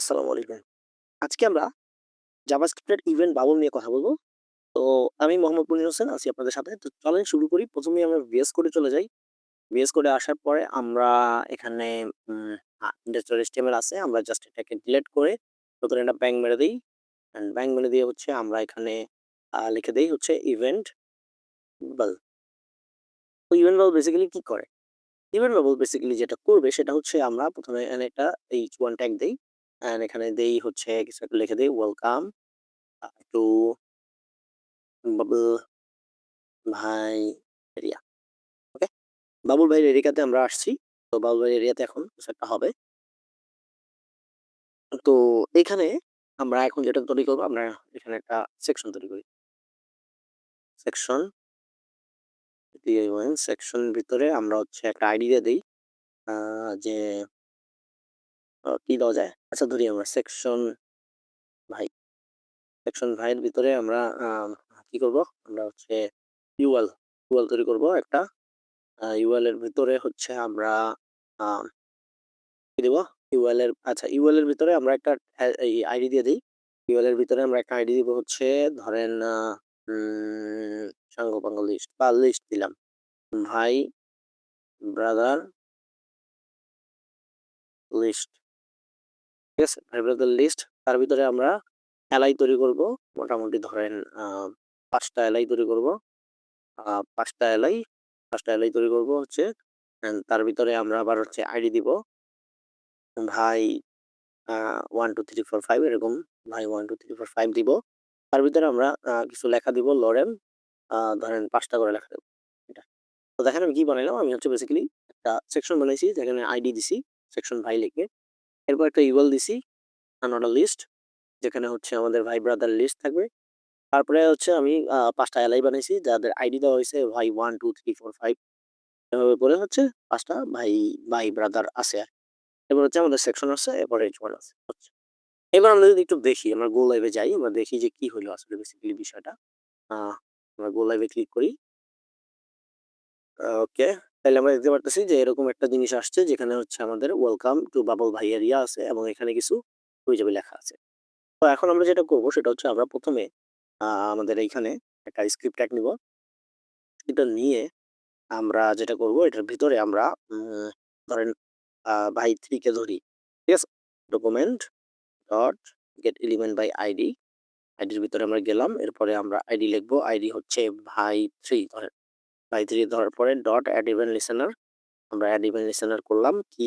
আসসালামু আলাইকুম। আজকে আমরা জাভাস্ক্রিপ্টের ইভেন্ট বাবল নিয়ে কথা বলব তো আমি মোহাম্মদ মনির হোসেন, আছি আপনাদের সাথে। তো চলেন শুরু করি। ১ম এই আমরা VS কোডে চলে যাই। VS কোডে আসার পরে আমরা এখানে ইন্ডাস্ট্রিয়াল index.html আছে। আমরা জাস্ট এটাকে ডিলিট করে নতুন একটা ব্যাং মেরে দিই অ্যান্ড ব্যাং মেরে দিয়ে হচ্ছে আমরা এখানে লিখে দিই হচ্ছে ইভেন্ট বাবল। তো ইভেন্ট বাবল বেসিক্যালি কি করে? ইভেন্ট বাবল বেসিক্যালি যেটা করবে সেটা হচ্ছে আমরা ১ম এ এখানে একটা h1 ট্যাগ দেই। অ্যান্ড এখানে দেই হচ্ছে কিছু একটা লিখে দেই ওয়েলকাম টু বাবুল ভাই এরিয়া। ওকে? বাবুল ভাইয়ের এরিয়াতে আমরা আসছি। তো বাবুল ভাইয়ের এরিয়াতে এখন কিছু একটা হবে। তো এখানে আমরা এখন যেটা তৈরি করব, আমরা এখানে একটা সেকশন তৈরি করি। সেকশন সেকশন ভিতরে আমরা হচ্ছে একটা আইডিয়া দেই। যে কি দেওয়া যায়? আচ্ছা ধরি আমরা সেকশন ভাই। সেকশন ভাইয়ের ভিতরে আমরা কি করব? আমরা হচ্ছে UL, UL তৈরি করব একটা। এর ভিতরে হচ্ছে আমরা কি দিব? UL এর আচ্ছা UL এর ভিতরে আমরা একটা আইডি দিয়ে দিই UL এর ভিতরে আমরা একটা আইডি দিব হচ্ছে ধরেন সাঙ্গপাঙ্গ লিস্ট বা লিস্ট দিলাম। ভাই ব্রাদার লিস্ট। ভাই ব্রাদার লিস্ট। তার ভিতরে আমরা এলাই তৈরি করব। মোটামুটি ধরেন ৫ এলাই তৈরি করব। আ ৫ টা এলাই ৫ টা এলাই তৈরি করব হচ্ছে। তার ভিতরে আমরা আবার হচ্ছে আইডি দিব। ভাই 1 2 3 4 5 এরকম ভাই 1 2 3 4 5 দিব। তার ভিতরে আমরা কিছু লেখা দিব লরেন আ, ধরেন ৫ টা করে লেখা দেব। এটা। তো দেখেন আমি কি বানাইলাম? আমি হচ্ছে বেসিক্যালি একটা সেকশন বানাইছি, যেখানে আইডি দিছি। সেকশন ভাই লিখে। এরপর একটা UL দিছি another লিস্ট যেখানে হচ্ছে আমাদের ভাই ব্রাদার লিস্ট থাকবে। তারপরে হচ্ছে আমি আ ৫ টা বানাইছি যাদের আইডি দেওয়া হয়েছে ভাই 1 2 3 4 5 এভাবে করে হচ্ছে পাঁচটা ভাই ভাই ব্রাদার আছে আর। এরপর হচ্ছে আমাদের সেকশন আছে, এরপরে h1 আছে। হচ্ছে। এবার আমরা যদি একটু দেখি আমরা গো লাইভে যাই। আমরা দেখি যে কি হলো আসলে বেসিক্যালি বিষয়টা। আমরা গো লাইভে ক্লিক করি। ওকে। তাইলে আমরা দেখতে পারতেছি যে এরকম একটা জিনিস আসছে যেখানে হচ্ছে আমাদের ওয়েলকাম টু বাবল ভাই এরিয়া আছে এবং এখানে কিছু হাবিজাবি লেখা আছে। তো এখন আমরা যেটা করব সেটা হচ্ছে আমরা ১ম এ আমাদের এইখানে একটা স্ক্রিপ্ট ট্যাগ নিব। এটা নিয়ে আমরা যেটা করব এটার ভিতরে আমরা ধরেন ভাই 3 কে ধরি। ঠিক আছে? Document dot get element by ID. আইডির ভিতরে আমরা গেলাম। এরপরে আমরা আইডি লিখব আইডি হচ্ছে ভাই থ্রি ধরেন। ভাই 3 ধরার পরে ডট এড ইভেন্ট লিসেনার। আমরা এড ইভেন্ট লিসেনার করলাম। কি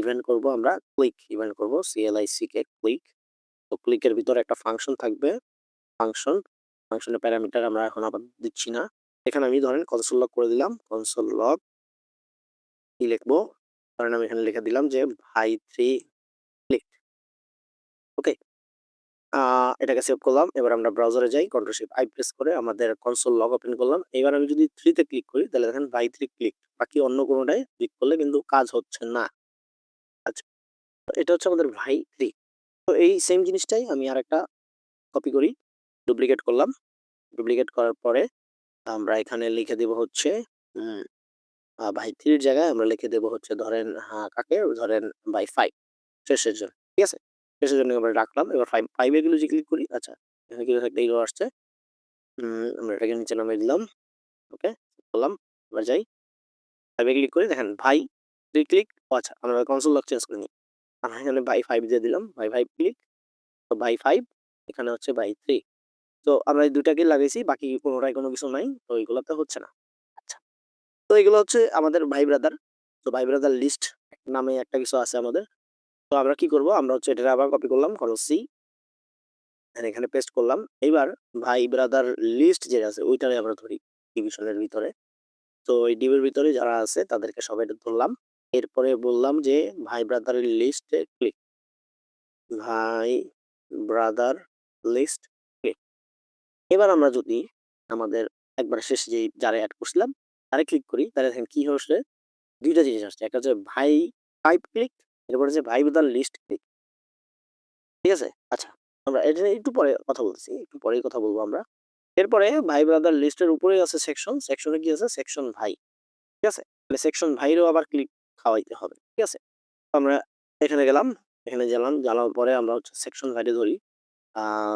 ইভেন্ট করব আমরা ক্লিক ইভেন্ট করব। কে ক্লিক। তো ক্লিকের ভিতরে একটা ফাংশন থাকবে। ফাংশন, ফাংশনের প্যারামিটার আমরা এখন আবার দিচ্ছি না। এখানে আমি ধরেন কনসোল লগ করে দিলাম। কনসোল লগ কি লিখব? ধরেন আমি এখানে লিখে দিলাম যে ভাই থ্রি ক্লিক। ওকে? এটাকে সেভ করলাম। এবার আমরা ব্রাউজারে যাই। কন্ট্রোল শিফট আই প্রেস করে আমাদের কনসোল লগ ওপেন করলাম। এবার আমি যদি 3 তে ক্লিক করি, তাহলে দেখেন ভাই থ্রি ক্লিক। বাকি অন্য কোনটায় ক্লিক করলে কিন্তু কাজ হচ্ছে না। আচ্ছা। এটা হচ্ছে আমাদের ভাই থ্রি তো এই সেম জিনিসটাই আমি আর একটা কপি করি। ডুপ্লিকেট করলাম। ডুপ্লিকেট করার পরে আমরা এখানে লিখে দিব হচ্ছে ভাই 3 এর জায়গায় আমরা লিখে দেব হচ্ছে ধরেন হা কাকে? ধরেন বাই ফাইভ শেষের জন্য। ঠিক আছে? শেষের জন্য আমরা রাখলাম। এবার 5 5 এ গেলে যে ক্লিক করি আচ্ছা এখানে কিন্তু একটা এরর আসছে। আমরা এটাকে নিচে নামিয়ে দিলাম। ওকে? বললাম, এবার যাই। 5 এ ক্লিক করি, দেখেন ভাই 3 ক্লিক আচ্ছা আমরা কনসোল লগ চেঞ্জ করে নিই। আমরা এখানে ভাই ফাইভ দিয়ে দিলাম। ভাই ফাইভ ক্লিক। তো ভাই ফাইভ এখানে হচ্ছে বাই থ্রি তো আমরা এই ২ টাকেই লাগাইছি। বাকি কোনটায় কোনো কিছু নাই। তো এগুলাতে হচ্ছে না। আচ্ছা। তো এগুলো হচ্ছে আমাদের ভাই ব্রাদার। তো ভাই ব্রাদার লিস্ট নামে একটা কিছু আছে আমাদের। তো আমরা কি করব? আমরা হচ্ছে এটা আবার কপি করলাম। কন্ট্রোল সি এখানে পেস্ট করলাম। এবার ভাই ব্রাদার লিস্ট যেটা আছে, ওইটারে আমরা ধরি ডিভিশনের ভিতরে। তো এই ডিভ এর ভিতরে যারা আছে, তাদেরকে সবাইকে ধরলাম। এরপরে বললাম যে, ভাই ব্রাদারের লিস্টে ক্লিক। ভাই ব্রাদার লিস্ট ক্লিক। এবার আমরা যদি আমাদের একবার শেষে যে যারা অ্যাড করছিলাম, তারে ক্লিক করি, তাহলে দেখেন কি হচ্ছে দুইটা জিনিস আসছে। একটা হচ্ছে ভাই 5 ক্লিক এরপর হচ্ছে ভাই ব্রাদার লিস্ট। ঠিক আছে? আচ্ছা। আমরা এটা নিয়ে একটু পরে কথা বলতেছি। একটু পরেই কথা বলব আমরা। এরপরে ভাই ব্রাদার লিস্টের উপরেই আছে সেকশন। সেকশনে কি আছে? সেকশন ভাই। ঠিক আছে? তাহলে সেকশন ভাইয়েরও আবার ক্লিক খাওয়াইতে হবে। ঠিক আছে? আমরা এখানে গেলাম। এখানে গেলাম জানার পরে আমরা হচ্ছে সেকশন বাইরে ধরি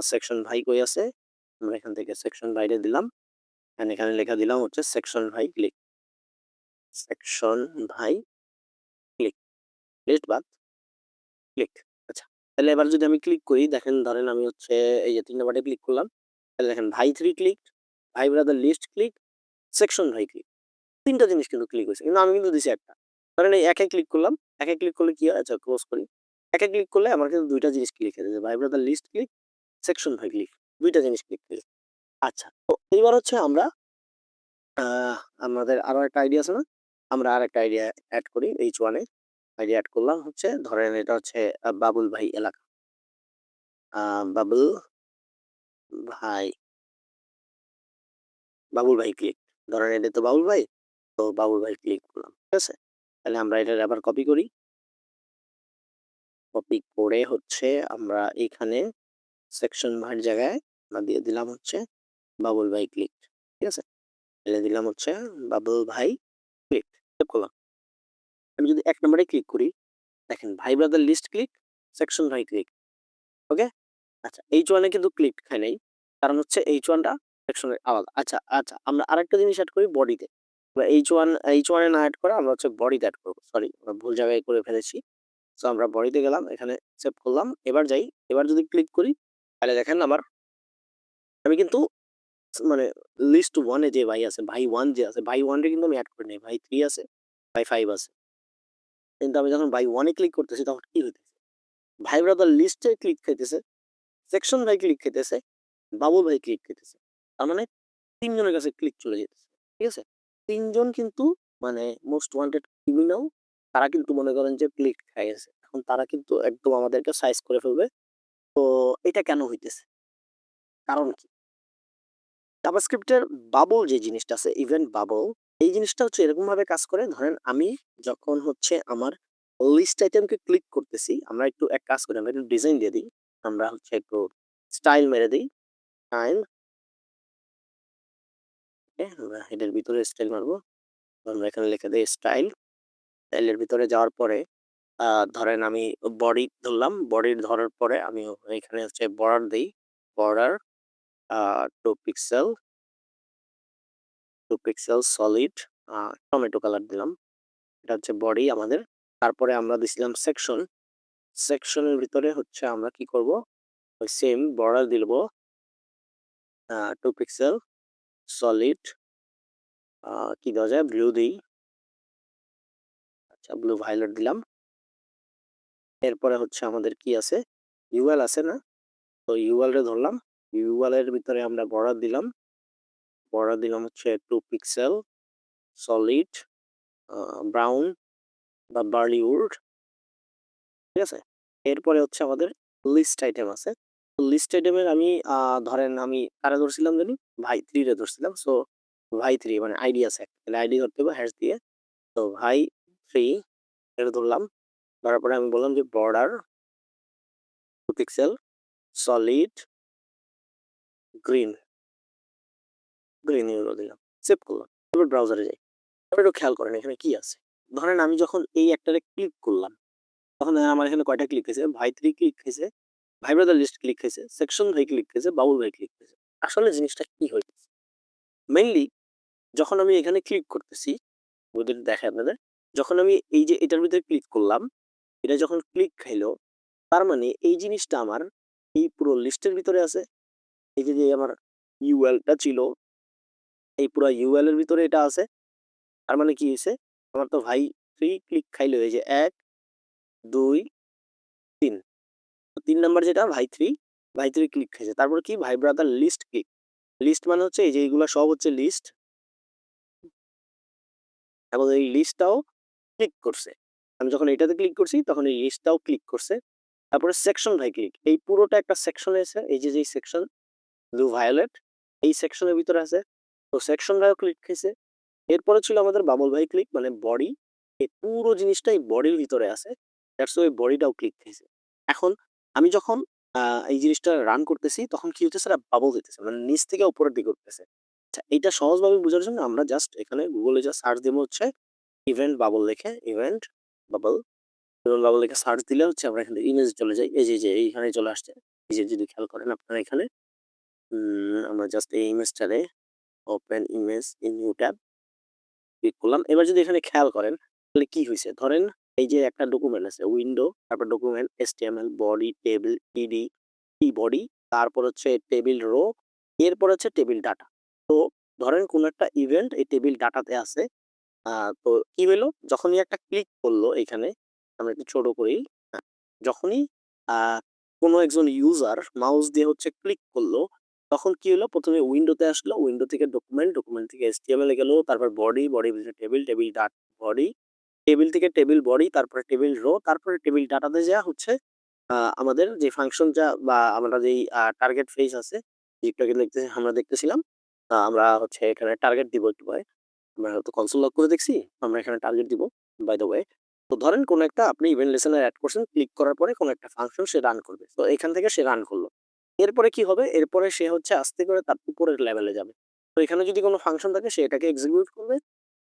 সেকশন ভাই কই আছে আমরা এখান থেকে সেকশন বাইরে দিলাম এখানে লেখা দিলাম হচ্ছে সেকশন ভাই ক্লিক সেকশন ভাই লিস্ট বাদ, ক্লিক আচ্ছা। তাহলে এবার যদি আমি ক্লিক করি, দেখেন ধরেন আমি হচ্ছে এই যে তিন নাম্বারে ক্লিক করলাম, তাহলে দেখেন ভাই থ্রি ক্লিক ভাই ব্রাদার লিস্ট ক্লিক সেকশন ভাই ক্লিক তিনটা জিনিস কিন্তু ক্লিক হয়েছে, কিন্তু আমি কিন্তু দিছি একটা। ধরেন এই একে ক্লিক করলাম, একে ক্লিক করলে কি হয়? আচ্ছা ক্লোজ করি। একে ক্লিক করলে আমার কিন্তু দুইটা জিনিস ক্লিক হয়ে যাবে ভাই ব্রাদার লিস্ট ক্লিক সেকশন ভাই ক্লিক দুইটা জিনিস ক্লিক ক্লিক আচ্ছা তো এইবার হচ্ছে আমরা আমাদের আরও একটা আইডিয়া আছে না? আমরা আর একটা আইডিয়া অ্যাড করি এইচ ওয়ানে আইডিয়া অ্যাড করলাম হচ্ছে, ধরেন এটা হচ্ছে বাবুল ভাই এলাকা। বাবুল ভাই বাবুল ভাই ক্লিক ধরেন এটা তো বাবুল ভাই, তো বাবুল ভাই ক্লিক করলাম, ঠিক আছে? তাহলে আমরা এটা আবার কপি করি। কপি করে হচ্ছে আমরা এখানে সেকশন ভাইয়ের জায়গায় আমরা দিয়ে দিলাম হচ্ছে, বাবুল ভাই ক্লিক ঠিক আছে? তাহলে দিলাম হচ্ছে, বাবুল ভাই ক্লিক করলাম। আমি যদি এক নম্বরে ক্লিক করি, দেখেন ভাই ব্রাদার লিস্ট ক্লিক সেকশন ভাই ক্লিক ওকে আচ্ছা এইচ ওয়ানে কিন্তু ক্লিক খাই নাই, কারণ হচ্ছে এইচ ওয়ানটা সেকশনের আলাদা। আচ্ছা আচ্ছা আমরা আরেকটা জিনিস অ্যাড করি বডিতে বা এইচ ওয়ান এইচ ওয়ানে না অ্যাড করে, আমরা হচ্ছে বডিতে অ্যাড করব। সরি আমরা ভুল জায়গায় করে ফেলেছি। সো আমরা বডিতে গেলাম, এখানে সেভ করলাম, এবার যাই, এবার যদি ক্লিক করি, তাহলে দেখেন আমার, আমি কিন্তু মানে লিস্ট ওয়ানে যে ভাই আছে, ভাই ওয়ান যে আছে, ভাই ওয়ানটা কিন্তু আমি অ্যাড করে নিই, ভাই থ্রি আছে, ভাই ফাইভ আছে। কিন্তু আমি যখন ভাই ওয়ানে ক্লিক করতেছি তখন কি হইতেছে? ভাই ব্রাদার লিস্টে ক্লিক খাইতেছে সেকশন ভাই ক্লিক খাইতেছে বাবুল ভাই ক্লিক খাইতেছে। তার মানে তিনজনের কাছে ক্লিক চলে যেতেছে ঠিক আছে? তিনজন কিন্তু মানে মোস্ট ওয়ান্টেড ক্রিমিনাল তারা কিন্তু মনে করেন যে ক্লিক খাই গেছে এখন তারা কিন্তু একদম আমাদেরকে সাইজ করে ফেলবে। তো এটা কেন হইতেছে? কারণ কি? জাভাস্ক্রিপ্টের বাবল যে জিনিসটা আছে ইভেন্ট বাবল এই জিনিসটা হচ্ছে এরকম ভাবে কাজ করে। ধরেন আমি যখন হচ্ছে আমার লিস্ট আইটেমকে ক্লিক করতেছি, আমরা একটু এক কাজ করি, আমরা একটু ডিজাইন দিয়ে দিই। আমরা হচ্ছে একটু স্টাইল মেরে দিই। স্টাইল আমরা ভিতরে স্টাইল মারবো। আমরা এখানে লিখে দিই স্টাইল স্টাইলের ভিতরে যাওয়ার পরে ধরেন আমি বডি ধরলাম। বডি ধরার পরে আমি এখানে হচ্ছে বর্ডার দিই। Border two pixel two pixel solid tomato colour দিলাম। এটা হচ্ছে বডি আমাদের। তারপরে আমরা দিছিলাম সেকশন সেকশনের ভিতরে হচ্ছে আমরা কি করব? ওই সেম বর্ডার দিব টু পিক্সেল সলিড কি দেওয়া যায়? ব্লু দিই। আচ্ছা ব্লু ভায়োলেট দিলাম। এরপরে হচ্ছে আমাদের কি আছে? ইউএল আছে না? তো ইউএল রে ধরলাম। ইউএল এর ভিতরে আমরা বর্ডার দিলাম। বর্ডার দিলাম হচ্ছে টু পিক্সেল সলিড ব্রাউন বা বার্লি উড ঠিক আছে? এরপরে হচ্ছে আমাদের লিস্ট আইটেম আছে। লিস্ট আইটেমের আমি ধরেন আমি কারা ধরছিলাম জানি? ভাই থ্রি রে ধরছিলাম। সো ভাই থ্রি মানে আইডি আছে। তাহলে আইডি ধরতে হবে হ্যাশ দিয়ে। তো ভাই থ্রি এটা ধরলাম। ধরার পরে আমি বললাম যে border two pixel solid green green euro দিলাম সেভ করলাম, এবার ব্রাউজারে যাই। এবার একটু খেয়াল করেন, এখানে কি আছে? ধরেন আমি যখন এই একটারে ক্লিক করলাম, তখন আমার এখানে কয়টা ক্লিক হয়েছে? ভাই থ্রি ক্লিক হয়েছে, ভাই ব্রাদার লিস্ট ক্লিক হয়েছে সেকশন ভাই ক্লিক হয়েছে বাবুল ভাই ক্লিক হয়েছে। আসলে জিনিসটা কি হয়েছে মেইনলি যখন আমি এখানে ক্লিক করতেছি, ওদের দেখে আপনাদের, যখন আমি এই যে এটার ভিতরে ক্লিক করলাম, এটা যখন ক্লিক খাইলো তার মানে এই জিনিসটা আমার এই পুরো লিস্টের ভিতরে আছে। এই যে আমার ইউএলটা ছিল এই পুরো ইউএল এর ভিতরে এটা আছে। তার মানে কি হয়েছে আমার তো ভাই থ্রি ক্লিক খাইলো যে এক, দুই, তিন। তিন নাম্বার যেটা, ভাই থ্রি ভাই থ্রি ক্লিক খাইছে। তারপর কি? ভাই ব্রাদার লিস্ট ক্লিক লিস্ট মানে হচ্ছে এই যে এইগুলো সব হচ্ছে লিস্ট এবং এই লিস্টটাও ক্লিক করছে। আমি যখন এটাতে ক্লিক করছি, তখন এই লিস্টটাও ক্লিক করছে। তারপরে সেকশন ভাই ক্লিক এই পুরোটা একটা সেকশন এসে এই যে যে সেকশন ব্লু ভায়োলেট এই সেকশনের ভিতরে আছে। তো সেকশন ভাইও ক্লিক খেয়েছে। এরপরে ছিল আমাদের বাবল ভাই ক্লিক মানে বডি এই পুরো জিনিসটাই বডির ভিতরে আছে। দ্যাটস ওই বডিটাও ক্লিক খেয়েছে। এখন আমি যখন এই জিনিসটা রান করতেছি, তখন কি হচ্ছে সেটা বাবল দিতেছে মানে নিচ থেকে উপরের দিকে উঠতেছে। আচ্ছা এইটা সহজভাবে বোঝার জন্য আমরা জাস্ট এখানে গুগলে যা সার্চ দেবো হচ্ছে ইভেন্ট বাবল লিখে ইভেন্ট বাবল ইভেন্ট বাবল লিখে সার্চ দিলে হচ্ছে আমরা এখানে ইমেজ চলে যাই। এই যে যে, এইখানে চলে আসছে। এই যে, যদি খেয়াল করেন আপনারা এখানে আমরা জাস্ট এই ইমেজটারে open image in new tab click করলাম। এবার যদি এখানে খেয়াল করেন তাহলে কি হয়েছে ধরেন এই যে একটা ডকুমেন্ট আছে উইন্ডো তারপর ডকুমেন্ট এসটিএমএল বডি টেবিল ইডি ই বডি তারপর হচ্ছে টেবিল রো এরপর হচ্ছে টেবিল ডাটা তো ধরেন কোন একটা ইভেন্ট এই টেবিল ডাটাতে আছে তো কি হলো যখনই একটা ক্লিক করল এখানে আমরা একটু ছোট করি হ্যাঁ, যখনই কোনো একজন ইউজার মাউস দিয়ে হচ্ছে ক্লিক করল তখন কি হলো? প্রথমে উইন্ডোতে আসলো উইন্ডো থেকে ডকুমেন্ট ডকুমেন্ট থেকে এসটিএমএল গেলো, তারপর body body table table dot body table থেকে টেবিল বডি তারপরে টেবিল রো তারপরে টেবিল ডাটাতে যা হচ্ছে আমাদের যে ফাংশনটা বা আমরা যেই টার্গেট ফেস আছে, যেটাকে দেখতে, আমরা দেখতেছিলাম আমরা হচ্ছে এখানে টার্গেট দিব একটু পরে। আমরা হয়তো কনসোল লক করে দেখছি, আমরা এখানে টার্গেট দিব বাই দ্য ওয়ে তো ধরেন কোনো একটা আপনি ইভেন্ট লেসনের অ্যাড করছেন ক্লিক করার পরে কোনো একটা ফাংশন সে রান করবে। তো এখান থেকে সে রান করল। এরপরে কি হবে? এরপরে সে হচ্ছে আস্তে করে তার উপরের লেভেলে যাবে। তো এখানে যদি কোনো ফাংশন থাকে, সে এটাকে এক্সিকিউট করবে।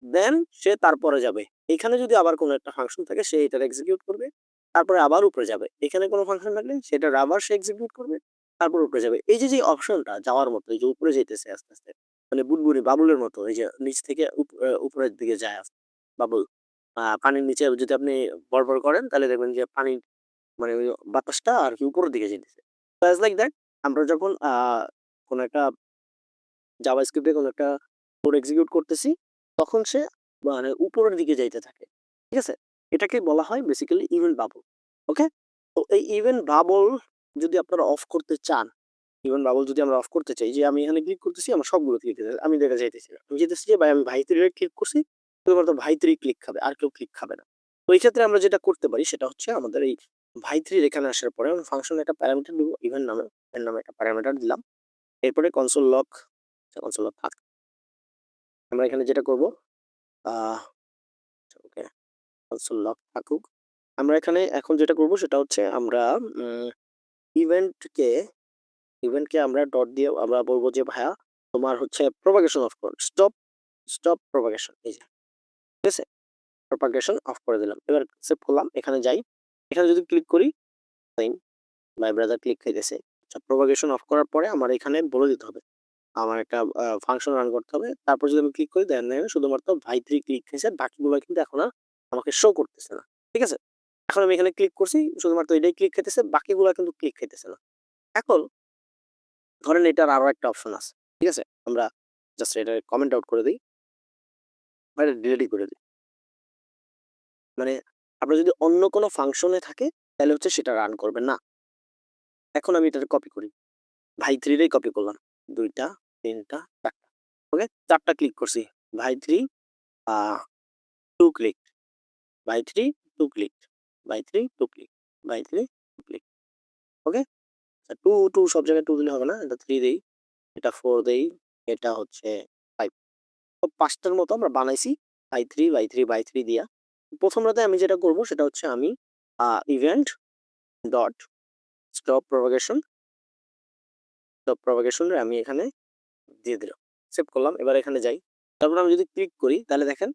দেন সে তারপরে যাবে। এখানে যদি আবার কোনো একটা ফাংশন থাকে, সে এটা এক্সিকিউট করবে। তারপরে আবার উপরে যাবে। এখানে কোনো ফাংশন থাকলে সেটা আবার সে এক্সিকিউট করবে, তারপর উপরে যাবে। এই যে যে অপশনটা যাওয়ার মতো, এই যে উপরে যেতেছে আস্তে আস্তে মানে বুদবুদি বাবুলের মতো, এই যে নিচ থেকে উপ- উপরের দিকে যায় আস্তে, বাবুল। পানির নিচে যদি আপনি বরবর করেন, তাহলে দেখবেন যে পানি মানে বাতাসটা আর কি উপরের দিকে যেতেছে লাইক দ্যাট আমরা যখন কোনো একটা জাভা স্ক্রিপ্টে কোনো একটা কোড এক্সিকিউট করতেছি, তখন সে মানে উপরের দিকে যাইতে থাকে, ঠিক আছে? এটাকে বলা হয় বেসিক্যালি ইভেন্ট বাবল ওকে তো এই ইভেন্ট বাবল যদি আপনারা অফ করতে চান ইভেন্ট বাবল যদি আমরা অফ করতে চাই, যে আমি এখানে ক্লিক করতেছি, আমার সবগুলো ক্লিক আমি দেখা যাইতেছি আমি যেতেছি যে ভাই, আমি ভাই থ্রি ক্লিক করছি, শুধুমাত্র ভাই থ্রি ক্লিক খাবে, আর কেউ ক্লিক খাবে না। তো এই ক্ষেত্রে আমরা যেটা করতে পারি, সেটা হচ্ছে আমাদের এই ভাই থ্রির এখানে আসার পরে আমি ফাংশন একটা প্যারামিটার দিব ইভেন্ট নামে এর নামে একটা প্যারামিটার দিলাম। এরপরে কনসোল লক কনসোল লক থাক। আমরা এখানে যেটা করব ওকে কনসোল লক থাকুক। আমরা এখানে এখন যেটা করব, সেটা হচ্ছে আমরা ইভেন্টকে ইভেন্টকে আমরা ডট দিয়ে আমরা বলব যে, ভাইয়া, তোমার হচ্ছে প্রপাগেশন অফ করুন স্টপ স্টপ প্রপাগেশন এই যে, ঠিক আছে? প্রপাগেশন অফ করে দিলাম। এবার সেভ করলাম, এখানে যাই। এখানে যদি ক্লিক করি মাই ব্রাদার ক্লিক খাইতেছে আচ্ছা প্রপাগেশন অফ করার পরে আমার এখানে বলে দিতে হবে। আমার একটা ফাংশন রান করতে হবে। তারপর যদি আমি ক্লিক করি দেন শুধুমাত্র ভাই থ্রি ক্লিক খেয়েছে বাকিগুলো কিন্তু এখন আর আমাকে শো করতেছে না। ঠিক আছে? এখন আমি এখানে ক্লিক করছি, শুধুমাত্র এটাই ক্লিক খেতেছে বাকিগুলো কিন্তু ক্লিক খেতেছে না। এখন ধরেন এটার আরও একটা অপশন আছে। ঠিক আছে? আমরা জাস্ট এটা কমেন্ট আউট করে দিই। বা এটা ডিলিটই করে দিই। মানে আপনার যদি অন্য কোনো ফাংশনে থাকে, তাহলে হচ্ছে সেটা রান করবে না? এখন আমি এটা কপি করি। ভাই থ্রিটাই কপি করলাম। দুইটা, তিনটা, চারটা। ওকে চারটা ক্লিক করছি। ভাই থ্রি টু ক্লিক ভাই থ্রি টু ক্লিক ভাই থ্রি টু ক্লিক ভাই three two click okay two two সব জায়গায় টু দিলে হবে না? এটা থ্রি দেই। এটা ফোর দেই। এটা হচ্ছে ফাইভ পাঁচটার মতো আমরা বানাইছি। By three by three by three দিয়া। প্রথম রাতে আমি যেটা করব সেটা হচ্ছে আমি event dot stop propagation stop propagation আমি এখানে দিয়ে দিলাম। সেভ করলাম, এবার এখানে যাই। তারপর আমি যদি ক্লিক করি, তাহলে দেখেন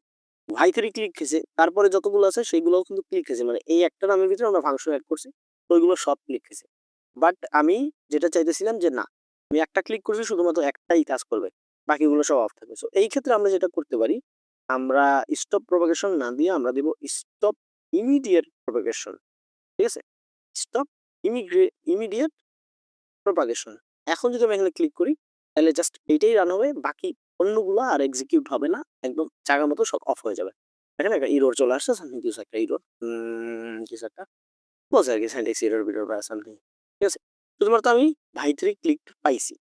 ভাই থ্রি ক্লিক খেয়েছে তারপরে যতগুলো আছে, সেইগুলোও কিন্তু ক্লিক খেয়েছে মানে এই একটা নামের ভিতরে আমরা ফাংশন অ্যাড করছি, ওইগুলো সব ক্লিক খেয়েছে বাট আমি যেটা চাইতেছিলাম যে না, আমি একটা ক্লিক করছি, শুধুমাত্র একটাই কাজ করবে। বাকিগুলো সব অফ থাকবে। সো এই ক্ষেত্রে আমরা যেটা করতে পারি আমরা স্টপ প্রপাগেশন না দিয়ে আমরা দিব স্টপ ইমিডিয়েট প্রপাগেশন ঠিক আছে? স্টপ ইমিগ্রে ইমিডিয়েট প্রপাগেশন এখন যদি আমি এখানে ক্লিক করি, তাহলে জাস্ট এইটাই রান হবে, বাকি অন্যগুলো আর এক্সিকিউট হবে না, একদম জায়গা মতো সব অফ হয়ে যাবে। দেখেন একটা ইরোর চলে আসছে সামথিং কিছু একটা ইরোর কিছু একটা বলছে আর কি সাইন্টিক্স ইরোর বিরোর বা সামথিং ঠিক আছে? শুধুমাত্র আমি ভাই থ্রি ক্লিক পাইছি,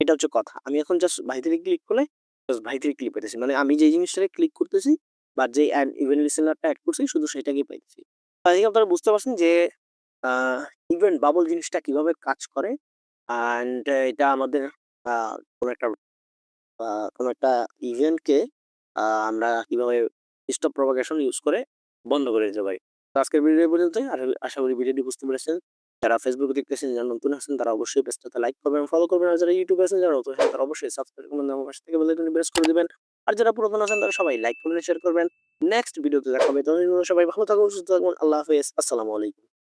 এটা হচ্ছে কথা। আমি এখন জাস্ট ভাই থ্রি ক্লিক করলে জাস্ট ভাই থ্রি ক্লিক পাইতেছি। মানে আমি যেই জিনিসটাকে ক্লিক করতেছি বা যেই ইভেন্ট লিসেনারটা অ্যাড করছি, শুধু সেটাকেই পাইতেছি। আজকে আপনারা বুঝতে পারছেন যে ইভেন্ট বাবল জিনিসটা কীভাবে কাজ করে অ্যান্ড এটা আমাদের কোনো একটা কোনো একটা ইভেন্টকে আমরা কীভাবে স্টপ প্রপাগেশন ইউজ করে বন্ধ করে দিতে পারি। আজকের ভিডিও পর্যন্তই। আর আশা করি ভিডিওটি বুঝতে পেরেছেন। যারা ফেসবুক দেখতেছেন, যারা নতুন আছেন, তারা অবশ্যই পেজটাতে লাইক করবেন ফলো করবেন। আর যারা ইউটিউবে আছেন, যারা নতুন তারা অবশ্যই সাবস্ক্রাইব করবেন। আমার থেকে প্রেস করে দিবেন। আর যারা পুরাতন আছেন, তারা সবাই লাইক করবেন শেয়ার করবেন। নেক্সট ভিডিওতে দেখা হবে। সবাই ভালো থাকুন, সুস্থ থাকুন। আল্লাহ হাফেজ। আসসালামু আলাইকুম।